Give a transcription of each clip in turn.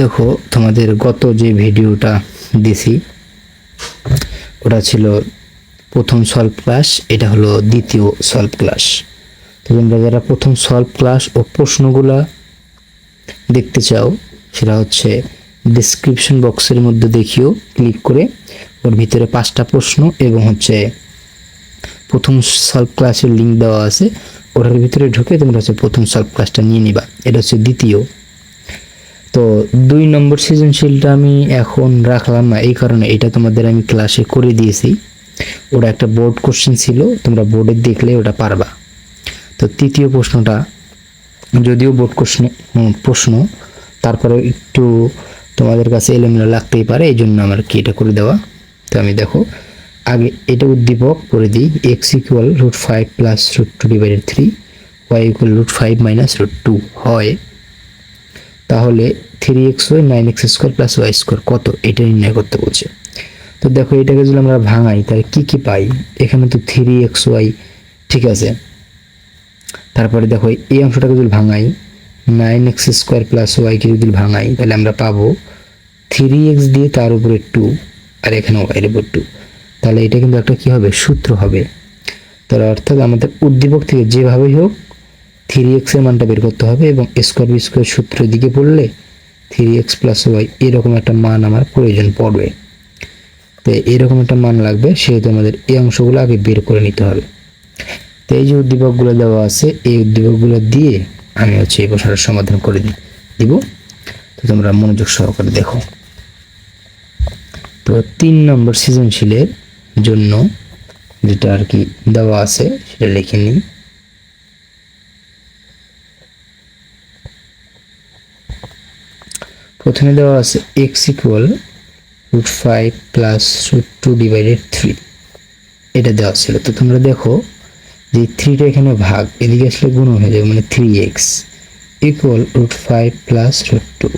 দেখো, তোমাদের গত যে ভিডিওটা দিছি, ওটা ছিল প্রথম সলভ ক্লাস এটা হলো দ্বিতীয় সলভ ক্লাস তোমরা যারা প্রথম সলভ ক্লাস ও প্রশ্নগুলা দেখতে চাও, সেটা হচ্ছে ডিসক্রিপশন বক্সের মধ্যে দেখিও ক্লিক করে ওর ভিতরে পাঁচটা প্রশ্ন এবং হচ্ছে প্রথম সলভ ক্লাসের লিঙ্ক দেওয়া আছে, ওটার ভিতরে ঢুকে তোমরা হচ্ছে প্রথম সলভ ক্লাসটা নিয়ে নিবা। এটা হচ্ছে দ্বিতীয় তো দুই নম্বর সৃজনশীলটা আমি এখন রাখলাম না, এই কারণে এটা তোমাদের আমি ক্লাসে করে দিয়েছি। ওটা একটা বোর্ড কোশ্চেন ছিল, তোমরা বোর্ডে দেখলে ওটা পারবা। তো তৃতীয় প্রশ্নটা, যদিও বোর্ড কোশ্চেন প্রশ্ন তারপরে একটু তোমাদের কাছে এলোমেলো লাগতেই পারে, এই জন্য আমার কি এটা করে দেওয়া? তো আমি দেখো, আগে এটা উদ্দীপক করে দিই X equal root five plus root two divided three Y equal root five minus root two হয়। তাহলে three X Y nine X square plus Y square কত? এটা নির্ণয় করতে বলছে। তো দেখো, এটাকে যদি আমরা ভাঙাই, তাহলে কি কি পাই? এখানে তো থ্রি এক্স ওয়াই ঠিক আছে? তারপরে দেখো, এই অংশটাকে যদি ভাঙাই নাইন এক্স স্কোয়ার প্লাস ওয়াইকে যদি ভাঙাই, তাহলে আমরা পাবো থ্রি এক্স দিয়ে তার উপরে টু আর এখানে ওয়াইয়ের উপর টু তাহলে এটা কিন্তু একটা কি হবে? সূত্র হবে। তাহলে অর্থাৎ আমাদের উদ্দীপক থেকে যেভাবেই হোক থ্রি এক্সের মানটা বের করতে হবে এবং স্কোয়ার বি স্কোয়ার সূত্রের দিকে পড়লে থ্রি এক্স প্লাস ওয়াই এরকম একটা মান আমার প্রয়োজন পড়বে। তো এরকম একটা মান লাগবে, সেহেতু আমাদের এই অংশগুলো আগে বের করে নিতে হবে। তো এই যে উদ্দীপকগুলো দেওয়া আছে, এই উদ্দীপকগুলো দিয়ে আমি হচ্ছে এই প্রশ্নটার সমাধান করে দিব। তো তোমরা মনোযোগ সহকারে দেখো। তো তিন নম্বর সৃজনশীলের জন্য যেটা আর কি দেওয়া আছে, সেটা লিখে নিই। প্রথমে দেওয়া আছে X equal root five plus root two divided three এটা দেওয়া ছিল। তো তোমরা দেখো যে থ্রিটা এখানে ভাগ, এদিকে আসলে গুণ হয়ে যাবে মানে three X equal root five plus root two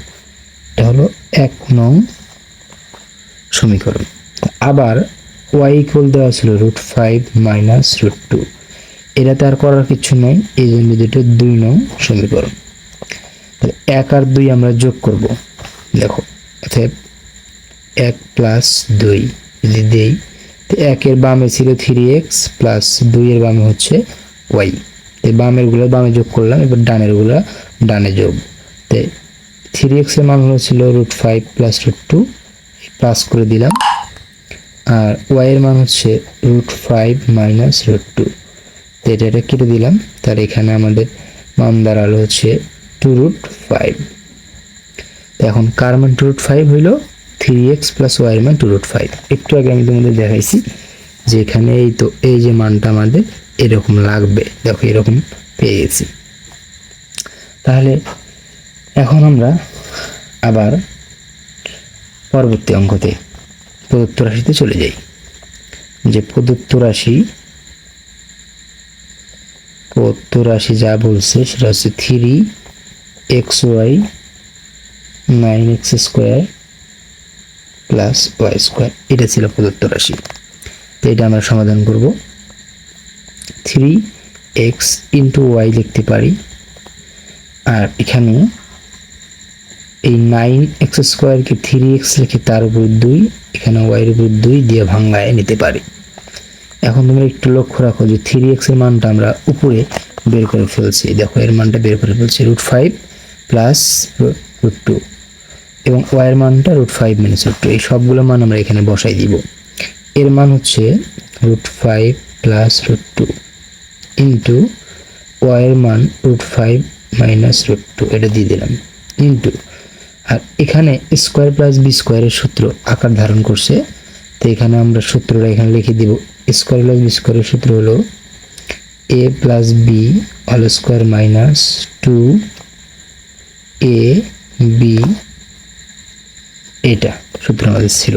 এটা হলো এক নং সমীকরণ। আবার ওয়াই ইকুয়াল দেওয়া ছিল root five minus root two এটাতে আর করার কিছু নেই, এই জন্য দুটো দুই নং সমীকরণ। এক আর দুই আমরা যোগ করব। দেখো অর্থাৎ এক প্লাস দুই যদি দেই, তো একের বামে ছিল থ্রি এক্স প্লাস দুইয়ের বামে হচ্ছে ওয়াই তো বামেরগুলো বামে যোগ করলাম, এবার ডানেরগুলো ডানে যোগ। তো থ্রি এক্সের মান হচ্ছিল root five plus root two plus করে দিলাম। আর ওয়াইয়ের মান হচ্ছে root five minus root two তো এটা এটা কেটে দিলাম তার এখানে আমাদের মান দাঁড়াল হচ্ছে টু রুট ফাইভ এখন কার মান টু রুট ফাইভ হইল থ্রি এক্স প্লাস ওয়াইয়ের মান টু রুট ফাইভ একটু আগে আমি তোমাদের দেখাইছি যে এখানে এই তো, এই যে মানটা আমাদের এরকম লাগবে। দেখো এরকম পেয়ে গেছি। তাহলে এখন আমরা আবার পরবর্তী অঙ্কতে প্রদত্ত রাশিতে চলে যাই। যে প্রদত্ত রাশি প্রদত্ত রাশি যা বলছে সেটা হচ্ছে three X Y nine X square plus Y square এটা ছিল প্রদত্ত রাশি। তো এটা আমরা সমাধান করব। থ্রি এক্স ইন্টু ওয়াই লিখতে পারি। আর এখানে এই নাইন এক্স স্কোয়ারকে থ্রি এক্স লিখে তার উপর দুই, এখানে ওয়াইয়ের উপর দুই দিয়ে ভাঙ্গায় নিতে পারি। এখন তোমরা একটু লক্ষ্য রাখো যে থ্রি এক্সের মানটা আমরা উপরে বের করে ফেলছি। দেখো এর মানটা বের করে ফেলছি root five plus root two এবং ওয়াইয়ের মানটা root five minus root two এই সবগুলো মান আমরা এখানে বসাই দিব। এর মান হচ্ছে root five plus root two into ওয়াইয়ের মান root five minus root two এটা দিয়ে দিলাম। ইন্টু আর এখানে স্কোয়ার প্লাস বি স্কোয়ারের সূত্র আকার ধারণ করছে, তো এখানে আমরা সূত্রটা এখানে লিখে দিব। স্কোয়ার প্লাস বি স্কোয়ারের সূত্র হলো a plus b all square minus two a b এটা সূত্র আমাদের ছিল।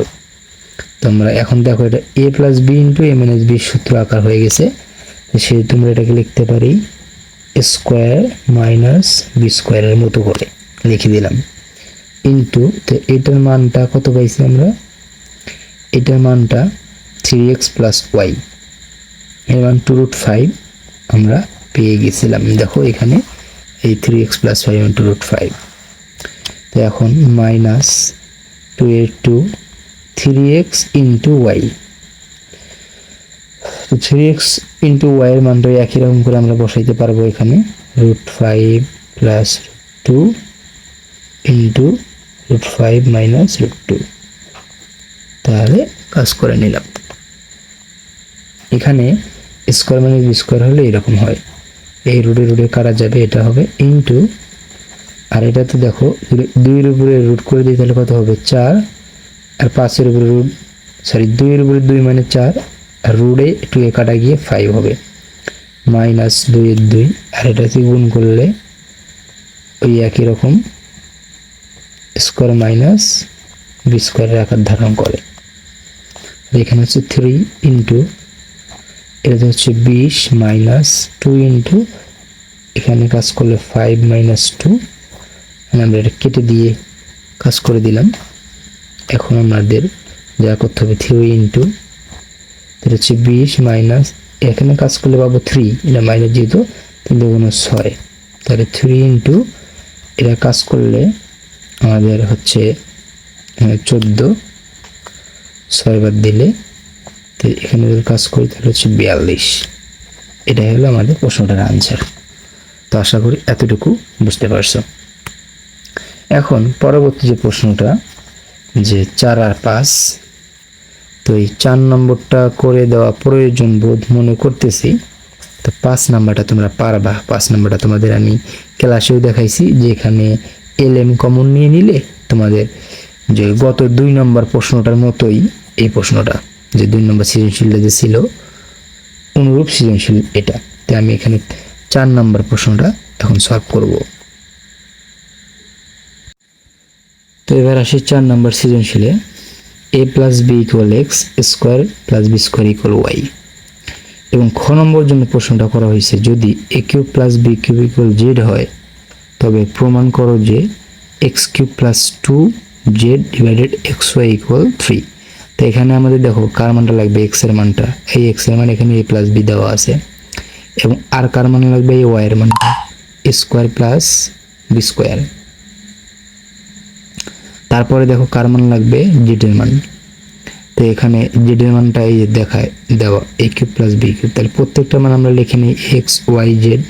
তো আমরা এখন দেখো এটা a plus b into a minus b সূত্র আকার হয়ে গেছে। সে তোমরা এটাকে লিখতে পারি স্কোয়ার মাইনাস বি স্কোয়ারের মতো করে লিখে দিলাম। ইন্টু তো এটার মানটা কত পাইছি আমরা? এটার মানটা থ্রি এক্স প্লাস ওয়াই এর মান টু রুট ফাইভ আমরা পেয়ে গেছিলাম। দেখো এখানে এই three x plus y one two root five তো এখন মাইনাস টু এ two three x into y তো থ্রি এক্স ইন্টু ওয়াইয়ের মানটা ওই একই রকম করে আমরা বসাইতে পারব এখানে। Root five plus two into root five minus root two তাহলে কাজ করে নিলাম। এখানে স্কোয়ার মানে স্কোয়ার হলে এরকম হয়। এই রুটে রুটে কাটা যাবে? এটা হবে ইন্টু আর এটা তো দেখো দুইয়ের উপরে রুট করে দিই, তাহলে কত হবে? চার। আর পাঁচের উপরে রুট সরি দুইয়ের উপরে দুই মানে চার। আর রুটে টু এ কাটা গিয়ে ফাইভ হবে। মাইনাস দুইয়ের দুই। আর এটাতে গুণ করলে ওই একই রকম স্কোয়ার মাইনাস বি স্কোয়ারের আকার ধারণ করে। এখানে হচ্ছে থ্রি ইন্টু এটা হচ্ছে বিশ মাইনাস টু ইন্টু এখানে কাজ করলে ফাইভ মাইনাস টু আমরা এটা কেটে দিয়ে কাজ করে দিলাম। এখন আমাদের যা করতে হবে থ্রি ইন্টু এটা হচ্ছে বিশ মাইনাস এখানে কাজ করলে পাবো থ্রি এটা মাইনাস যেহেতু তিন দুগুণ ছয়। তাহলে থ্রি ইন্টু এটা কাজ করলে আমাদের হচ্ছে চোদ্দ, ছয় বার দিলে, তো এখানে যদি কাজ করি তাহলে হচ্ছে বিয়াল্লিশ। এটাই হলো আমাদের প্রশ্নটার আনসার তো আশা করি এতটুকু বুঝতে পারছ। এখন পরবর্তী যে প্রশ্নটা, যে চার আর পাঁচ, তো এই চার নম্বরটা করে দেওয়া প্রয়োজন বোধ মনে করতেছি। তো পাঁচ নাম্বারটা তোমরা পারবা, পাঁচ নাম্বারটা তোমাদের আমি ক্লাসেও দেখাইছি যে এখানে এল এম কমন নিয়ে নিলে তোমাদের যে গত দুই নম্বর প্রশ্নটার মতোই এই প্রশ্নটা, যে দুই নম্বর সৃজনশীলটা যে ছিল, অনুরূপ সৃজনশীল এটা। তো আমি এখানে চার নম্বর প্রশ্নটা এখন সলভ করব। তো এবার আসি চার নম্বর সৃজনশীলে। A plus b equal x square plus b square equal y এবং খ নম্বর জন্য প্রশ্নটা করা হয়েছে, যদি a cube plus b cube equal z হয়, তবে প্রমাণ করো যে x cube plus two z divided x y equal three তো এখানে আমাদের দেখো কার মানটা লাগবে এক্সের মানটা। এই এক্সের মান এখানে এ প্লাস বি দেওয়া আছে। এবং আর কার মান লাগবে? এই ওয়াই এর মানটা। স্কোয়ার প্লাস বি স্কোয়ার তারপরে দেখো কার মান লাগবে? জেডের মান। তো এখানে জেডের মানটা এই দেখায়, দেওয়া a cube plus b cube তাহলে প্রত্যেকটা মান আমরা লিখে নিই এক্স ওয়াই জেড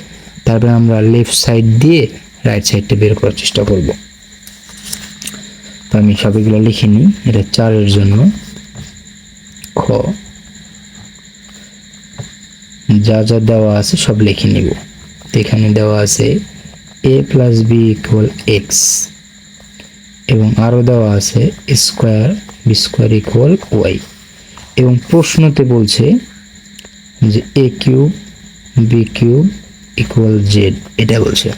তারপরে আমরা লেফট সাইড দিয়ে রাইট সাইডটা বের করার চেষ্টা করব। তো আমি সবগুলো লিখে নিই, এটা চারের জন্য। খ। যা যা দেওয়া আছে সব লিখে নিব। তো এখানে দেওয়া আছে a plus b equal x এবং আরও দেওয়া আছে square b square equal y. এবং প্রশ্নতে বলছে যে a cube, b cube equal z, এটা বলছে।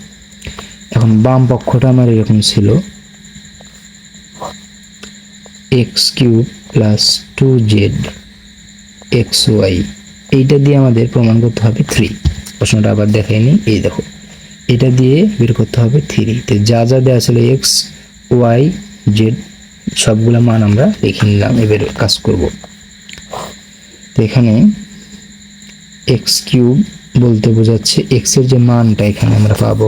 এখন বাম পক্ষটা আমার এরকম ছিল। X cube plus two z, x y, এইটা দিয়ে আমাদের প্রমাণ করতে হবে থ্রি। প্রশ্নটা আবার দেখাইনি এই দেখো। এটা দিয়ে বের করতে হবে থ্রি। তো যা যা দেওয়া ছিল এক্স ওয়াই জেড সবগুলো মান আমরা লিখে নিলাম। এবার কাজ করব। এখানে এক্স কিউব বলতে বোঝাচ্ছে এক্সের যে মানটা এখানে আমরা পাবো।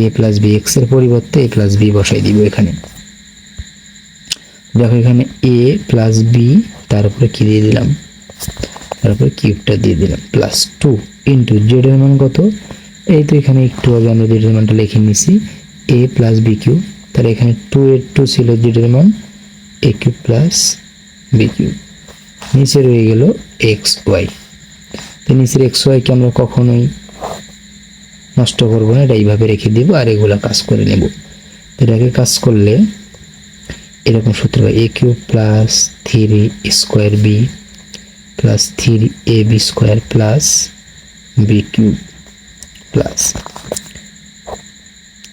এ প্লাস বি এক্সের পরিবর্তে এ প্লাস বি বসাই দিব এখানে। দেখো এখানে এ প্লাস বি তার উপরে কি দিয়ে দিলাম? তারপরে কিউবটা দিয়ে দিলাম। প্লাস টু ইন্টু জেড এর মান কত? এই তো এখানে একটু আগে আমরা জেড এর মানটা লিখে নিছি। এ প্লাস বি কিউব তাহলে এখানে টু এর টু ছিল এর মান a cube plus b cube নিচে রয়ে গেল এক্স ওয়াই তো নিচের এক্স ওয়াইকে আমরা কখনোই নষ্ট করব না, এটা এইভাবে রেখে দিব আর এগুলা কাজ করে নেব। এটাকে কাজ করলে এরকম সূত্র হয় a cube plus three square b plus three a b square plus b cube plus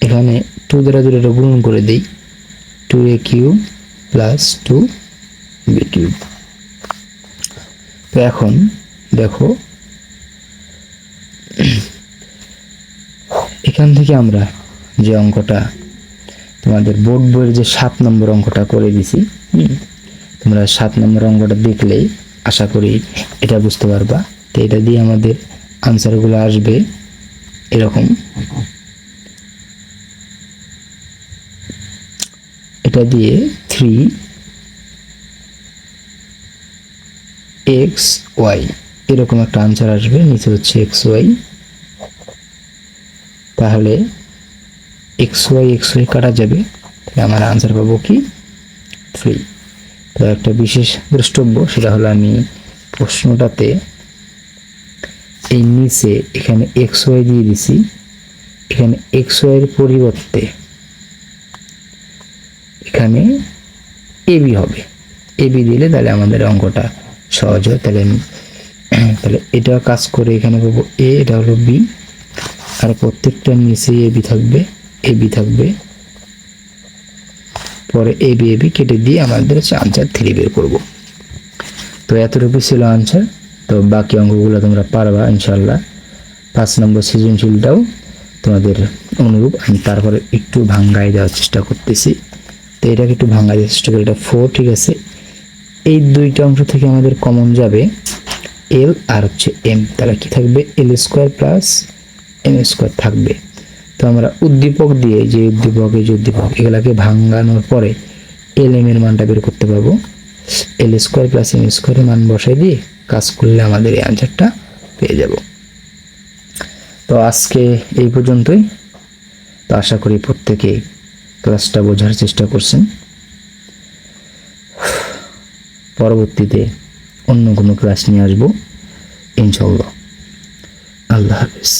এখানে টু দ্বারা যদি এটা করে দিই two a cube plus two b cube তো এখন দেখো, এখান থেকে আমরা যে অঙ্কটা তোমাদের বোর্ড বইয়ের যে সাত নম্বর অঙ্কটা করে দিছি তোমরা সাত নম্বর অঙ্কটা দেখলেই আশা করি এটা বুঝতে পারবা। তো এটা দিয়ে আমাদের আনসারগুলো আসবে এরকম। এটা দিয়ে থ্রি এক্স ওয়াই। এরকম একটা আনসার আসবে, নিচে হচ্ছে এক্স ওয়াই। তাহলে এক্স ওয়াই এক্স ওয়াই কাটা যাবে। তাহলে আমার আনসার পাবো কি? থ্রি। তো একটা বিশেষ দ্রষ্টব্য, সেটা হলো আমি প্রশ্নটাতে এই নিচে এখানে এক্স ওয়াই দিয়ে দিছি। এখানে এক্স ওয়াইয়ের পরিবর্তে এখানে এবি হবে। এবি দিলে তাহলে আমাদের অঙ্কটা সহজ হয়। তাহলে তাহলে এটা কাজ করে এখানে পাবো এ, এটা হলো বি। আর প্রত্যেকটার নিচে এবি থাকবে এবি থাকবে। পরে এ বি এ বি কেটে দিয়ে আমাদের হচ্ছে আনসার থ্রি বের করব। তো এতটুকু ছিল আনসার তো বাকি অঙ্কগুলো তোমরা পারবা ইনশাল্লাহ পাঁচ নম্বর সৃজনশীলটাও তোমাদের অনুরূপ। আমি তারপরে একটু ভাঙ্গাই দেওয়ার চেষ্টা করতেছি। তো এটাকে একটু ভাঙা চেষ্টা এটা ফোর ঠিক আছে? এই দুইটা অংশ থেকে আমাদের কমন যাবে এল আর হচ্ছে এম তাহলে কি থাকবে? L square plus m square থাকবে। তো আমরা উদ্দীপক দিয়ে যে উদ্দীপক, এই যে উদ্দীপক, এগুলাকে ভাঙানোর পরে এল এম এর মানটা বের করতে পারব। এল স্কোয়ার প্লাস এম স্কোয়ারের মান বসাই দিয়ে কাজ করলে আমাদের এই অ্যান্সারটা পেয়ে যাব। তো আজকে এই পর্যন্তই। তো আশা করি প্রত্যেকে ক্লাসটা বোঝার চেষ্টা করছেন। পরবর্তীতে অন্য কোনো ক্লাস নিয়ে আসব ইনশাল্লাহ আল্লাহ হাফিজ।